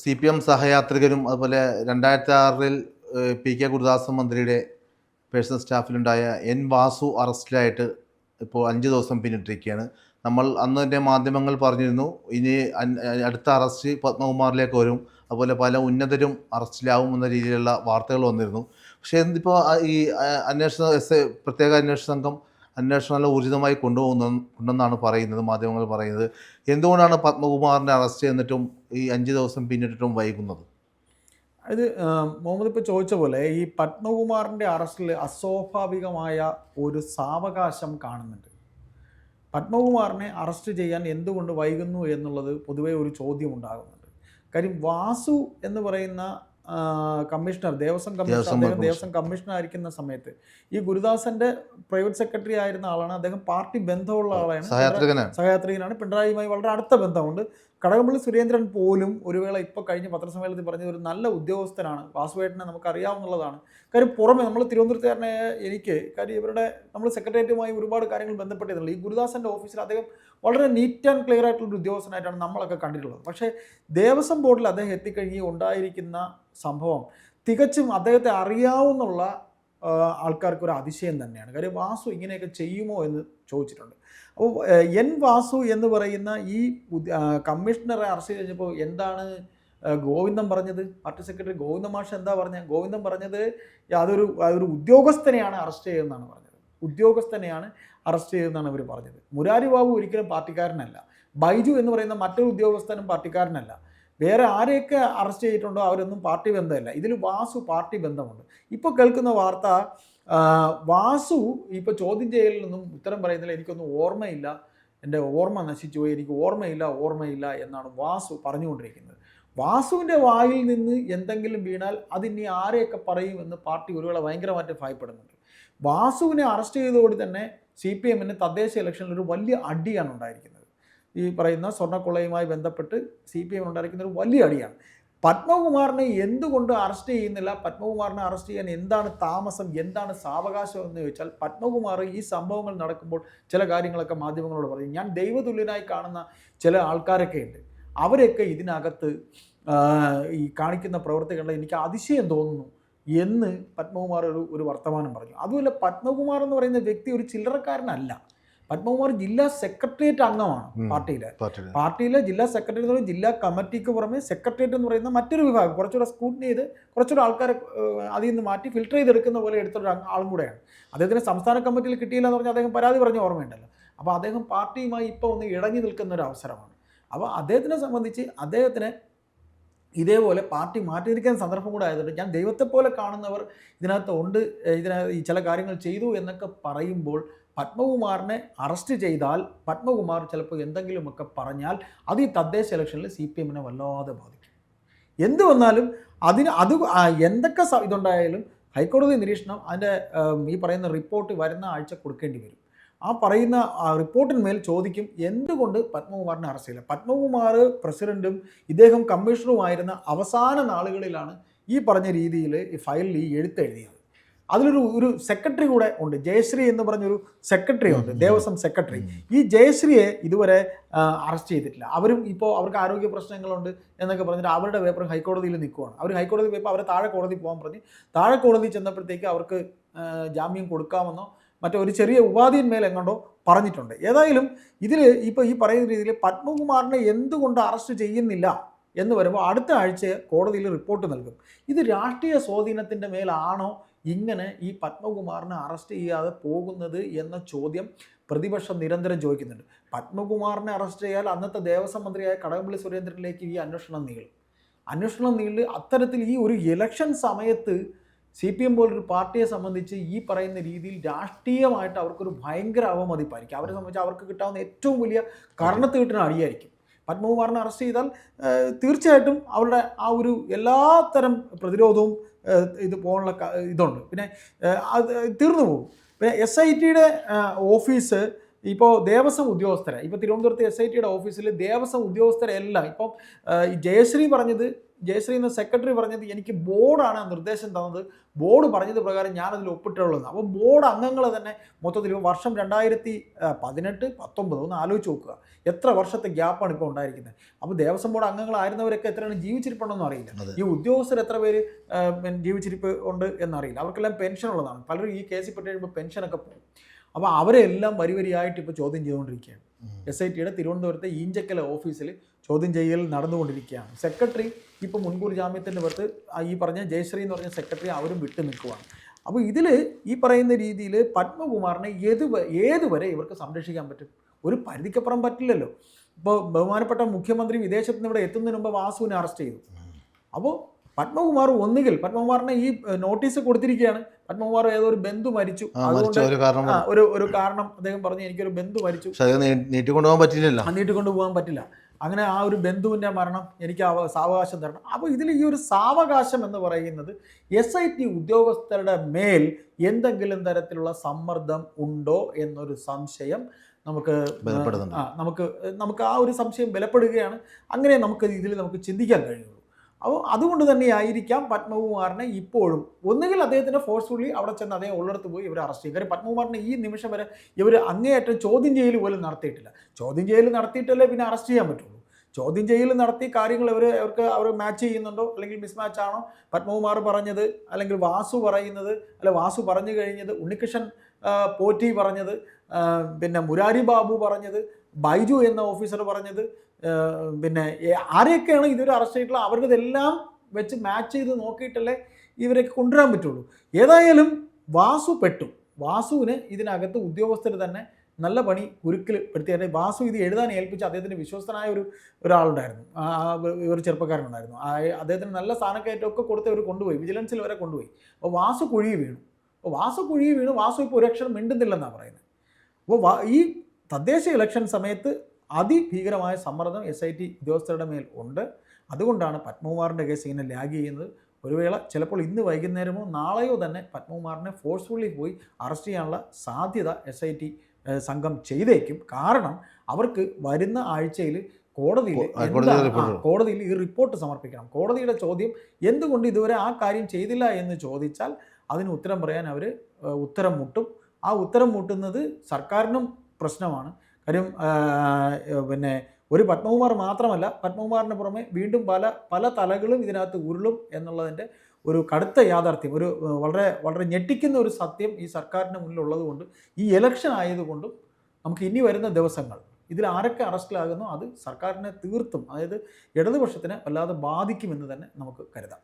C P M സഹയാത്രികരും അതുപോലെ രണ്ടായിരത്തി ആറിൽ പി കെ ഗുരുദാസ മന്ത്രിയുടെ പേഴ്സണൽ സ്റ്റാഫിലുണ്ടായ എൻ വാസു അറസ്റ്റിലായിട്ട് ഇപ്പോൾ അഞ്ച് ദിവസം പിന്നിട്ടിരിക്കുകയാണ്. നമ്മൾ അന്ന് തന്നെ മാധ്യമങ്ങൾ പറഞ്ഞിരുന്നു ഇനി അടുത്ത അറസ്റ്റ് പത്മകുമാറിലേക്ക് വരും. അതുപോലെ പല ഉന്നതരും അറസ്റ്റിലാവും എന്ന രീതിയിലുള്ള വാർത്തകൾ വന്നിരുന്നു. പക്ഷേ ഇന്നിപ്പോൾ ഈ അന്വേഷണ എസ് പ്രത്യേക അന്വേഷണ സംഘം അന്വേഷണം നല്ല ഊർജിതമായി കൊണ്ടുപോകുന്ന ഉണ്ടെന്നാണ് പറയുന്നത് മാധ്യമങ്ങൾ പറയുന്നത്. എന്തുകൊണ്ടാണ് പത്മകുമാറിനെ അറസ്റ്റ് ചെയ്തിട്ടും ഈ അഞ്ച് ദിവസം പിന്നിട്ടിട്ടും വൈകുന്നത്? ഇത് മുഹമ്മദ് ഇപ്പോൾ ചോദിച്ച പോലെ ഈ പത്മകുമാറിന്റെ അറസ്റ്റിൽ അസ്വാഭാവികമായ ഒരു സാവകാശം കാണുന്നുണ്ട്. പത്മകുമാറിനെ അറസ്റ്റ് ചെയ്യാൻ എന്തുകൊണ്ട് വൈകുന്നു എന്നുള്ളത് പൊതുവേ ഒരു ചോദ്യം ഉണ്ടാകുന്നുണ്ട്. കാര്യം വാസു എന്ന് പറയുന്ന കമ്മീഷണർ ദേവസ്വം കമ്മീഷണർ ദേവസ്വം അദ്ദേഹം കമ്മീഷണർ. ദേവസ്വം കമ്മീഷണർ ആയിരിക്കുന്ന സമയത്ത് ഈ ഗുരുദാസന്റെ പ്രൈവറ്റ് സെക്രട്ടറി ആയിരുന്ന ആളാണ് അദ്ദേഹം പാർട്ടി ബന്ധമുള്ള ആളാണ്. സഹയാത്രികനാണ്. സഹയാത്രികനാണ്. പിണറായിയുമായി വളരെ അടുത്ത ബന്ധമുണ്ട്. കടകംപള്ളി സുരേന്ദ്രൻ പോലും ഒരു വേള ഇപ്പോൾ കഴിഞ്ഞ പത്രസമ്മേളനത്തിൽ പറഞ്ഞ ഒരു നല്ല ഉദ്യോഗസ്ഥനാണ്. വാസുവേട്ടനെ നമുക്ക് അറിയാവുന്നതാണ് കാര്യം പുറമെ നമ്മൾ തിരുവനന്തപുരത്തുകാരനെ എനിക്ക് കാര്യം ഇവരുടെ നമ്മൾ സെക്രട്ടേറിയറ്റുമായി ഒരുപാട് കാര്യങ്ങൾ ബന്ധപ്പെട്ടിരുന്നുള്ളൂ ഈ ഗുരുദാസന്റെ ഓഫീസിൽ അദ്ദേഹം വളരെ നീറ്റ് ആൻഡ് ക്ലിയർ ആയിട്ടുള്ള ഒരു ഉദ്യോഗസ്ഥനായിട്ടാണ് നമ്മളൊക്കെ കണ്ടിട്ടുള്ളത്. പക്ഷേ ദേവസ്വം ബോർഡിൽ അദ്ദേഹം എത്തിക്കഴിഞ്ഞ് ഉണ്ടായിരിക്കുന്ന സംഭവം തികച്ചും അദ്ദേഹത്തെ അറിയാവുന്നുള്ള ആൾക്കാർക്ക് ഒരു അതിശയം തന്നെയാണ്. കാര്യം വാസു ഇങ്ങനെയൊക്കെ ചെയ്യുമോ എന്ന് ചോദിച്ചിട്ടുണ്ട്. അപ്പോൾ എൻ വാസു എന്ന് പറയുന്ന ഈ കമ്മീഷണറെ അറസ്റ്റ് കഴിഞ്ഞപ്പോൾ എന്താണ് ഗോവിന്ദൻ പറഞ്ഞത്? പാർട്ടി സെക്രട്ടറി ഗോവിന്ദ മാഷ് എന്താ പറഞ്ഞത്? ഗോവിന്ദൻ പറഞ്ഞത് അതൊരു അതൊരു ഉദ്യോഗസ്ഥനെയാണ് അറസ്റ്റ് ചെയ്തതെന്നാണ് പറഞ്ഞത്. ഉദ്യോഗസ്ഥനെയാണ് അറസ്റ്റ് ചെയ്തെന്നാണ് ഇവർ പറഞ്ഞത്. മുരാരി ബാബു ഒരിക്കലും പാർട്ടിക്കാരനല്ല. ബൈജു എന്ന് പറയുന്ന മറ്റൊരു ഉദ്യോഗസ്ഥനും പാർട്ടിക്കാരനല്ല. വേറെ ആരെയൊക്കെ അറസ്റ്റ് ചെയ്തിട്ടുണ്ടോ അവരൊന്നും പാർട്ടി ബന്ധമല്ല. ഇതിൽ വാസു പാർട്ടി ബന്ധമുണ്ട്. ഇപ്പോൾ കേൾക്കുന്ന വാർത്ത വാസു ഇപ്പോൾ ചോദ്യം ചെയ്യലിൽ നിന്നും ഉത്തരം പറയുന്നില്ല എനിക്കൊന്നും ഓർമ്മയില്ല. എന്റെ ഓർമ്മ നശിച്ചു പോയി. എനിക്ക് ഓർമ്മയില്ല ഓർമ്മയില്ല എന്നാണ് വാസു പറഞ്ഞുകൊണ്ടിരിക്കുന്നത്. വാസുവിന്റെ വായിൽ നിന്ന് എന്തെങ്കിലും വീണാൽ അതിനി ആരെയൊക്കെ പറയും എന്ന് പാർട്ടി ഒരുവേള ഭയങ്കരമായിട്ട് ഭയപ്പെടുന്നുണ്ട്. വാസുവിനെ അറസ്റ്റ് ചെയ്തതോടെ തന്നെ സി പി എമ്മിന് തദ്ദേശ ഇലക്ഷനിൽ ഒരു വലിയ അടിയാണ് ഉണ്ടായിരിക്കുന്നത്. ഈ പറയുന്ന സ്വർണക്കൊള്ളയുമായി ബന്ധപ്പെട്ട് സി പി എം ഉണ്ടായിരിക്കുന്ന ഒരു വലിയ അടിയാണ്. പത്മകുമാറിനെ എന്തുകൊണ്ട് അറസ്റ്റ് ചെയ്യുന്നില്ല? പത്മകുമാറിനെ അറസ്റ്റ് ചെയ്യാൻ എന്താണ് താമസം? എന്താണ് സാവകാശം എന്ന് ചോദിച്ചാൽ പത്മകുമാർ ഈ സംഭവങ്ങൾ നടക്കുമ്പോൾ ചില കാര്യങ്ങളൊക്കെ മാധ്യമങ്ങളോട് പറയും. ഞാൻ ദൈവതുല്യനായി കാണുന്ന ചില ആൾക്കാരൊക്കെ ഉണ്ട്. അവരൊക്കെ ഇതിനകത്ത് ഈ കാണിക്കുന്ന പ്രവർത്തികളിൽ എനിക്ക് അതിശയം തോന്നുന്നു. എന്ന് പത്മകുമാർ ഒരു ഒരു വർത്തമാനം പറഞ്ഞു. അതുമല്ല പത്മകുമാർ എന്ന് പറയുന്ന വ്യക്തി ഒരു ചില്ലറക്കാരനല്ല. പത്മകുമാർ ജില്ലാ സെക്രട്ടേറിയറ്റ് അംഗമാണ് പാർട്ടിയിലെ. പാർട്ടിയിലെ. ജില്ലാ സെക്രട്ടേറിയറ്റ് എന്ന് ജില്ലാ കമ്മിറ്റിക്ക് പുറമെ സെക്രട്ടേറിയറ്റ് എന്ന് പറയുന്ന മറ്റൊരു വിഭാഗം കുറച്ചുകൂടെ സ്കൂട്ടിനി ചെയ്ത് കുറച്ചുകൂടെ ആൾക്കാരെ അതിൽ നിന്ന് മാറ്റി ഫിൽട്ടർ ചെയ്തെടുക്കുന്ന പോലെ എടുത്തൊരു ആളും കൂടെയാണ്. അദ്ദേഹത്തിന് സംസ്ഥാന കമ്മിറ്റിയിൽ കിട്ടിയില്ല എന്ന് പറഞ്ഞാൽ അദ്ദേഹം പരാതി പറഞ്ഞ ഓർമ്മയുണ്ടല്ലോ. അപ്പോൾ അദ്ദേഹം പാർട്ടിയുമായി ഇപ്പോൾ ഒന്ന് ഇടഞ്ഞു നിൽക്കുന്ന ഒരു അവസരമാണ്. അപ്പോൾ അദ്ദേഹത്തിനെ സംബന്ധിച്ച് അദ്ദേഹത്തിന് ഇതേപോലെ പാർട്ടി മാറ്റിയിരിക്കാൻ സന്ദർഭം കൂടെ ആയതുകൊണ്ട് ഞാൻ ദൈവത്തെ പോലെ കാണുന്നവർ ഇതിനകത്ത് ഉണ്ട് ഇതിനകത്ത് ഈ ചില കാര്യങ്ങൾ ചെയ്തു എന്നൊക്കെ പറയുമ്പോൾ പത്മകുമാറിനെ അറസ്റ്റ് ചെയ്താൽ പത്മകുമാർ ചിലപ്പോൾ എന്തെങ്കിലുമൊക്കെ പറഞ്ഞാൽ അത് ഈ തദ്ദേശ ഇലക്ഷനിൽ സി പി എമ്മിനെ വല്ലാതെ ബാധിക്കും. എന്ത് വന്നാലും അതിന് അത് എന്തൊക്കെ ഇതുണ്ടായാലും ഹൈക്കോടതി നിരീക്ഷണം അതിന്റെ ഈ പറയുന്ന റിപ്പോർട്ട് വരുന്ന ആഴ്ച കൊടുക്കേണ്ടി വരും. ആ പറയുന്ന ആ റിപ്പോർട്ടിന്മേൽ ചോദിക്കും എന്തുകൊണ്ട് പത്മകുമാറിനെ അറസ്റ്റ് ചെയ്യില്ല? പത്മകുമാർ പ്രസിഡന്റും ഇദ്ദേഹം കമ്മീഷണറുമായിരുന്ന അവസാന നാളുകളിലാണ് ഈ പറഞ്ഞ രീതിയിൽ ഈ ഫയലിൽ ഈ എഴുത്തെഴുതിയത് അതിലൊരു ഒരു സെക്രട്ടറി കൂടെ ഉണ്ട്. ജയശ്രീ എന്ന് പറഞ്ഞൊരു സെക്രട്ടറി ഉണ്ട്. ദേവസ്വം സെക്രട്ടറി ഈ ജയശ്രീയെ ഇതുവരെ അറസ്റ്റ് ചെയ്തിട്ടില്ല. അവരും ഇപ്പോൾ അവർക്ക് ആരോഗ്യ പ്രശ്നങ്ങളുണ്ട് എന്നൊക്കെ പറഞ്ഞിട്ട് അവരുടെ പേപ്പർ ഹൈക്കോടതിയിൽ നിൽക്കുവാണ്. അവർ ഹൈക്കോടതി പോയപ്പോൾ അവരെ താഴെ കോടതി പോകാൻ പറഞ്ഞ്. താഴെ കോടതി ചെന്നപ്പോഴത്തേക്ക് അവർക്ക് ജാമ്യം കൊടുക്കാമെന്നോ മറ്റോ ഒരു ചെറിയ ഉപാധിയിന്മേൽ എങ്ങോട്ടോ പറഞ്ഞിട്ടുണ്ട്. ഏതായാലും ഇതിൽ ഇപ്പോൾ ഈ പറയുന്ന രീതിയിൽ പത്മകുമാറിനെ എന്തുകൊണ്ട് അറസ്റ്റ് ചെയ്യുന്നില്ല എന്ന് വരുമ്പോൾ അടുത്ത ആഴ്ച കോടതിയിൽ റിപ്പോർട്ട് നൽകും. ഇത് രാഷ്ട്രീയ സ്വാധീനത്തിന്റെ മേലാണോ ഇങ്ങനെ ഈ പത്മകുമാറിനെ അറസ്റ്റ് ചെയ്യാതെ പോകുന്നത് എന്ന ചോദ്യം പ്രതിപക്ഷം നിരന്തരം ചോദിക്കുന്നുണ്ട്. പത്മകുമാറിനെ അറസ്റ്റ് ചെയ്യാൽ അന്നത്തെ ദേവസ്വം മന്ത്രിയായ കടകംപള്ളി സുരേന്ദ്രനിലേക്ക് ഈ അന്വേഷണം നീളും. അന്വേഷണം നീളി അത്തരത്തിൽ ഈ ഒരു ഇലക്ഷൻ സമയത്ത് സി പി എം പോലൊരു പാർട്ടിയെ സംബന്ധിച്ച് ഈ പറയുന്ന രീതിയിൽ രാഷ്ട്രീയമായിട്ട് അവർക്കൊരു ഭയങ്കര അവമതിപ്പായിരിക്കും. അവരെ സംബന്ധിച്ച് അവർക്ക് കിട്ടാവുന്ന ഏറ്റവും വലിയ കർണത്ത് കിട്ടുന്ന അടിയായിരിക്കും. പത്മകുമാറിനെ അറസ്റ്റ് ചെയ്താൽ തീർച്ചയായിട്ടും അവരുടെ ആ ഒരു എല്ലാത്തരം പ്രതിരോധവും ഏഹ്, ഇത് പോകാനുള്ള ഇതുണ്ട്. പിന്നെ അത് തീർന്നു പോകും. പിന്നെ എസ് ഐ ടിയുടെ ഓഫീസ് ഇപ്പോൾ ദേവസ്വം ഉദ്യോഗസ്ഥരെ ഇപ്പോൾ തിരുവനന്തപുരത്ത് എസ് ഐ ടിയുടെ ഓഫീസിൽ ദേവസ്വം ഉദ്യോഗസ്ഥരെല്ലാം ഇപ്പം ജയശ്രീ പറഞ്ഞത് ജയശ്രീ എന്ന സെക്രട്ടറി പറഞ്ഞത് എനിക്ക് ബോർഡാണ് നിർദ്ദേശം തന്നത്. ബോർഡ് പറഞ്ഞത് പ്രകാരം ഞാനതിൽ ഒപ്പിട്ടുള്ളത് അപ്പോൾ ബോർഡ് അംഗങ്ങൾ തന്നെ മൊത്തത്തിൽ വർഷം രണ്ടായിരത്തി പതിനെട്ട് പത്തൊമ്പത് ഒന്ന് ആലോചിച്ച് നോക്കുക. എത്ര വർഷത്തെ ഗ്യാപ്പാണ് ഇപ്പോൾ ഉണ്ടായിരിക്കുന്നത്? അപ്പോൾ ദേവസ്വം ബോർഡ് അംഗങ്ങളായിരുന്നവരൊക്കെ എത്രയാണ് ജീവിച്ചിരിപ്പുണ്ടെന്നും അറിയില്ല. ഈ ഉദ്യോഗസ്ഥർ എത്ര പേര് ജീവിച്ചിരിപ്പ് ഉണ്ട് എന്നറിയില്ല. അവർക്കെല്ലാം പെൻഷൻ ഉള്ളതാണ് പലരും ഈ കേസിൽ പെട്ട് കഴിയുമ്പോൾ പെൻഷനൊക്കെ പോകും. അപ്പോൾ അവരെല്ലാം വരി വരിയായിട്ട് ഇപ്പോൾ ചോദ്യം ചെയ്തുകൊണ്ടിരിക്കുകയാണ്. എസ് ഐ ടിയുടെ തിരുവനന്തപുരത്തെ ഈഞ്ചക്കല ഓഫീസിൽ ചോദ്യം ചെയ്യൽ നടന്നുകൊണ്ടിരിക്കുകയാണ്. സെക്രട്ടറി ഇപ്പോൾ മുൻകൂർ ജാമ്യത്തിന്റെ പുറത്ത് ഈ പറഞ്ഞ ജയശ്രീ എന്ന് പറഞ്ഞ സെക്രട്ടറി അവരും വിട്ടു നിൽക്കുകയാണ് അപ്പോൾ ഇതിൽ ഈ പറയുന്ന രീതിയിൽ പത്മകുമാറിനെ ഏത് ഏതുവരെ ഇവർക്ക് സംരക്ഷിക്കാൻ പറ്റും? ഒരു പരിധിക്കപ്പുറം പറ്റില്ലല്ലോ. ഇപ്പോൾ ബഹുമാനപ്പെട്ട മുഖ്യമന്ത്രി വിദേശത്ത് നിന്ന് ഇവിടെ എത്തുന്നതിന് മുമ്പ് വാസുവിനെ അറസ്റ്റ് ചെയ്തു. അപ്പോൾ പത്മകുമാർ ഒന്നുകിൽ പത്മകുമാറിനെ ഈ നോട്ടീസ് കൊടുത്തിരിക്കുകയാണ്. പത്മകുമാർ ഏതോ ഒരു ബന്ധു മരിച്ചു. ഒരു ഒരു കാരണം അദ്ദേഹം പറഞ്ഞു എനിക്കൊരു ബന്ധു മരിച്ചു. നീട്ടിക്കൊണ്ടുപോകാൻ പറ്റില്ല നീട്ടിക്കൊണ്ടുപോകാൻ പറ്റില്ല. അങ്ങനെ ആ ഒരു ബന്ധുവിന്റെ മരണം എനിക്ക് സാവകാശം തരണം. അപ്പോൾ ഇതിൽ ഈ ഒരു സാവകാശം എന്ന് പറയുന്നത് എസ് ഐ ടി ഉദ്യോഗസ്ഥരുടെ മേൽ എന്തെങ്കിലും തരത്തിലുള്ള സമ്മർദ്ദം ഉണ്ടോ എന്നൊരു സംശയം നമുക്ക് നമുക്ക് നമുക്ക് ആ ഒരു സംശയം ബലപ്പെടുകയാണ്. അങ്ങനെ നമുക്ക് ഇതിൽ നമുക്ക് ചിന്തിക്കാൻ കഴിയുള്ളൂ. അപ്പോൾ അതുകൊണ്ട് തന്നെ ആയിരിക്കാം പത്മകുമാറിനെ ഇപ്പോഴും. ഒന്നുകിൽ അദ്ദേഹത്തിന്റെ ഫോഴ്സ്ഫുള്ളി അവിടെ ചെന്ന് അദ്ദേഹം ഉള്ളിടത്ത് പോയി ഇവർ അറസ്റ്റ് ചെയ്യും. കാര്യം പത്മകുമാറിനെ ഈ നിമിഷം വരെ ഇവർ അങ്ങേയറ്റം ചോദ്യം ചെയ്യൽ പോലും നടത്തിയിട്ടില്ല. ചോദ്യം ചെയ്യൽ നടത്തിയിട്ടല്ലേ പിന്നെ അറസ്റ്റ് ചെയ്യാൻ പറ്റുള്ളൂ. ചോദ്യം ചെയ്യൽ നടത്തി കാര്യങ്ങൾ ഇവർ അവർക്ക് അവർ മാച്ച് ചെയ്യുന്നുണ്ടോ? അല്ലെങ്കിൽ മിസ്മാച്ച് ആണോ? പത്മകുമാർ പറഞ്ഞത് അല്ലെങ്കിൽ വാസു പറയുന്നത് അല്ലെ വാസു പറഞ്ഞു കഴിഞ്ഞത് ഉണ്ണികൃഷ്ണൻ പോറ്റി പറഞ്ഞത് പിന്നെ മുരാരി ബാബു പറഞ്ഞത് ബൈജു എന്ന ഓഫീസർ പറഞ്ഞത് പിന്നെ ആരെയൊക്കെയാണ് ഇതുവരെ അറസ്റ്റ് ചെയ്തിട്ടുള്ള അവരുടെ ഇതെല്ലാം വെച്ച് മാച്ച് ചെയ്ത് നോക്കിയിട്ടല്ലേ ഇവരൊക്കെ കൊണ്ടുവരാൻ പറ്റുള്ളൂ. ഏതായാലും വാസു പെട്ടു. വാസുവിന് ഇതിനകത്ത് ഉദ്യോഗസ്ഥർ തന്നെ നല്ല പണി കുരുക്കിൽ പെടുത്തിയായിരുന്നു വാസു ഇത് എഴുതാൻ ഏൽപ്പിച്ച് അദ്ദേഹത്തിന് വിശ്വസ്തനായ ഒരു ഒരാളുണ്ടായിരുന്നു. ഒരു ചെറുപ്പക്കാരനുണ്ടായിരുന്നു. അദ്ദേഹത്തിന് നല്ല സ്ഥാനക്കയറ്റമൊക്കെ കൊടുത്ത് ഇവർ കൊണ്ടുപോയി. വിജിലൻസിൽ വരെ കൊണ്ടുപോയി. അപ്പോൾ വാസു കുഴി വീണു. അപ്പോൾ വാസു കുഴി വീണു. വാസു ഇപ്പോൾ ഒരു അക്ഷരം മിണ്ടുന്നില്ലെന്നാണ് പറയുന്നത്. അപ്പോൾ ഈ തദ്ദേശ ഇലക്ഷൻ സമയത്ത് അതിഭീകരമായ സമ്മർദ്ദം എസ് ഐ ടി ഉദ്യോഗസ്ഥരുടെ മേൽ ഉണ്ട്. അതുകൊണ്ടാണ് പത്മകുമാറിന്റെ കേസ് ഇങ്ങനെ ലാഗ് ചെയ്യുന്നത്. ഒരു വേള ചിലപ്പോൾ ഇന്ന് വൈകുന്നേരമോ നാളെയോ തന്നെ പത്മകുമാറിനെ ഫോഴ്സ്ഫുള്ളി പോയി അറസ്റ്റ് ചെയ്യാനുള്ള സാധ്യത എസ് ഐ ടി സംഘം ചെയ്തേക്കും. കാരണം അവർക്ക് വരുന്ന ആഴ്ചയിൽ കോടതിയിൽ കോടതിയിൽ ഈ റിപ്പോർട്ട് സമർപ്പിക്കണം. കോടതിയുടെ ചോദ്യം എന്തുകൊണ്ട് ഇതുവരെ ആ കാര്യം ചെയ്തില്ല എന്ന് ചോദിച്ചാൽ അതിന് ഉത്തരം പറയാൻ അവർ ഉത്തരം മുട്ടും. ആ ഉത്തരം മുട്ടുന്നത് സർക്കാരിനും പ്രശ്നമാണ്. കാര്യം പിന്നെ ഒരു പത്മകുമാർ മാത്രമല്ല പത്മകുമാറിന് പുറമെ വീണ്ടും പല പല തലകളും ഇതിനകത്ത് ഉരുളും എന്നുള്ളതിന്റെ ഒരു കടുത്ത യാഥാർത്ഥ്യം ഒരു വളരെ വളരെ ഞെട്ടിക്കുന്ന ഒരു സത്യം ഈ സർക്കാരിന്റെ മുന്നിലുള്ളത് കൊണ്ട് ഈ ഇലക്ഷൻ ആയതുകൊണ്ടും നമുക്ക് ഇനി വരുന്ന ദിവസങ്ങൾ ഇതിൽ ആരൊക്കെ അറസ്റ്റിലാകുന്നോ അത് സർക്കാരിനെ തീർത്തും അതായത് ഇടതുപക്ഷത്തിനെ വല്ലാതെ ബാധിക്കുമെന്ന് തന്നെ നമുക്ക് കരുതാം.